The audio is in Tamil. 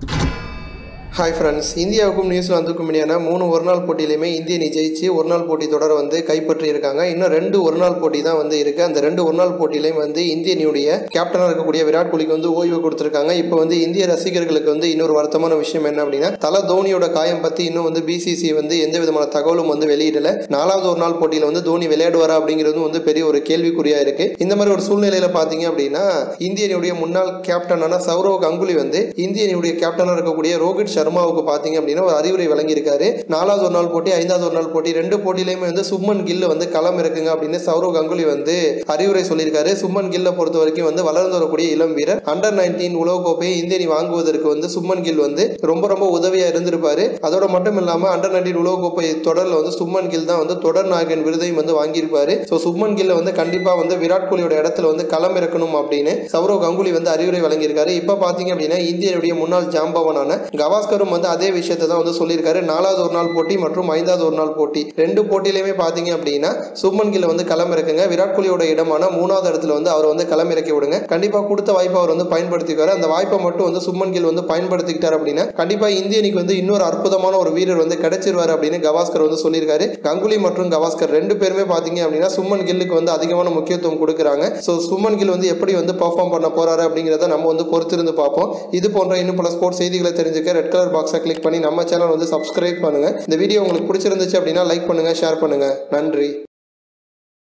you ஹாய் ஃப்ரெண்ட்ஸ் இந்தியாவுக்கும் நியூசிலாந்துக்கும் இடையான மூணு ஒரு நாள் போட்டியிலையுமே இந்திய அணி ஜெயிச்சு ஒரு நாள் போட்டி தொடர் வந்து கைப்பற்றி இருக்காங்க இன்னும் ரெண்டு ஒரு நாள் போட்டி தான் வந்து இருக்குது அந்த ரெண்டு ஒரு நாள் போட்டியிலையும் வந்து இந்திய அணியுடைய கேப்டனாக இருக்கக்கூடிய விராட் கோலிக்கு வந்து ஓய்வு கொடுத்துருக்காங்க. இப்போ வந்து இந்திய ரசிகர்களுக்கு வந்து இன்னொரு வருத்தமான விஷயம் என்ன அப்படின்னா தல தோனியோட காயம் பற்றி இன்னும் வந்து பிசிசி வந்து எந்த விதமான தகவலும் வந்து வெளியிடல. நாலாவது ஒரு நாள் போட்டியில் வந்து தோனி விளையாடுவாரா அப்படிங்கிறது வந்து பெரிய ஒரு கேள்விக்குறியாக இருக்குது இந்த மாதிரி ஒரு சூழ்நிலையில் பார்த்தீங்க அப்படின்னா இந்திய அணியுடைய முன்னாள் கேப்டனான சௌரவ் கங்குலி வந்து இந்திய அணியுடைய கேப்டனாக இருக்கக்கூடிய ரோஹித் சர்மாவுக்கு பார்த்தீங்க அப்படின்னா ஒரு அறிவுரை வழங்கியிருக்காரு. நாலாவது ஒரு நாள் போட்டி ஐந்தாவது ஒரு நாள் போட்டி ரெண்டு போட்டியிலையுமே வந்து சுப்மன் கில் வந்து களம் இருக்குங்க அப்படின்னு சௌரவ் கங்குலி வந்து அறிவுரை சொல்லியிருக்காரு. சுப்மன் கில்லை பொறுத்த வரைக்கும் வந்து வளர்ந்து வரக்கூடிய இளம் வீரர். அண்டர் நைன்டீன் உலகக்கோப்பையை இந்திய அணி வாங்குவதற்கு வந்து சுப்மன் கில் வந்து ரொம்ப ரொம்ப உதவியாக இருந்திருப்பாரு. அதோட மட்டும் இல்லாமல் அண்டர் நைன்டீன் உலகக்கோப்பை தொடரில் வந்து சுப்மன் கில் தான் வந்து தொடர் நாயகன் விருதையும் வந்து வாங்கியிருப்பாரு. ஸோ சுப்மன் கில்ல வந்து கண்டிப்பாக வந்து விராட் கோலியோட இடத்துல வந்து களம் இறக்கணும் அப்படின்னு சௌரவ் கங்குலி வந்து அறிவுரை வழங்கியிருக்காரு. இப்போ பார்த்தீங்க அப்படின்னா இந்தியனுடைய முன்னாள் ஜாம்பவனான கவாஸ்கரும் வந்து அதே விஷயத்தை தான் வந்து சொல்லியிருக்காரு. நாலாவது ஒரு நாள் போட்டி மற்றும் ஐந்தாவது ஒரு நாள் போட்டி. ரெண்டு போட்டியிலையுமே பார்த்தீங்க அப்படின்னா சுப்மன் கில் வந்து களமிறக்குங்க விராட் கோலியோட இடமான மூணாவது இடத்துல வந்து அவர் வந்து களம் இறக்கி விடுங்க. கண்டிப்பா கொடுத்த வாய்ப்பை அவர் வந்து பயன்படுத்திக்குவாரு. அந்த வாய்ப்பை மட்டும் வந்து சுப்மன் கில் வந்து பயன்படுத்திக்கிட்டார் அப்படின்னா கண்டிப்பா இந்திய அணிக்கு வந்து இன்னொரு அற்புதமான ஒரு வீரர் வந்து கிடைச்சிருவாரு அப்படின்னு கவாஸ்கர் வந்து சொல்லியிருக்காரு. கங்குலி மற்றும் கவாஸ்கர் ரெண்டு பேருமே பார்த்தீங்க அப்படின்னா சும்மன் கில்லுக்கு வந்து அதிகமான முக்கியத்துவம் கொடுக்குறாங்க. ஸோ சும்மன் கில் வந்து எப்படி வந்து பெர்ஃபார்ம் பண்ண போறாரு அப்படிங்கிறத நம்ம வந்து பொறுத்திருந்து பார்ப்போம். இது போன்ற இன்னும் பல ஸ்போர்ட்ஸ் செய்திகளை தெரிஞ்சுக்க ரெட் கலர் பாக்ஸை கிளிக் பண்ணி நம்ம சேனல் வந்து சப்ஸ்கிரைப் பண்ணுங்க. இந்த வீடியோ உங்களுக்கு பிடிச்சிருந்துச்சு அப்படின்னா லைக் பண்ணுங்கள் ஷேர் பண்ணுங்கள் நன்றி.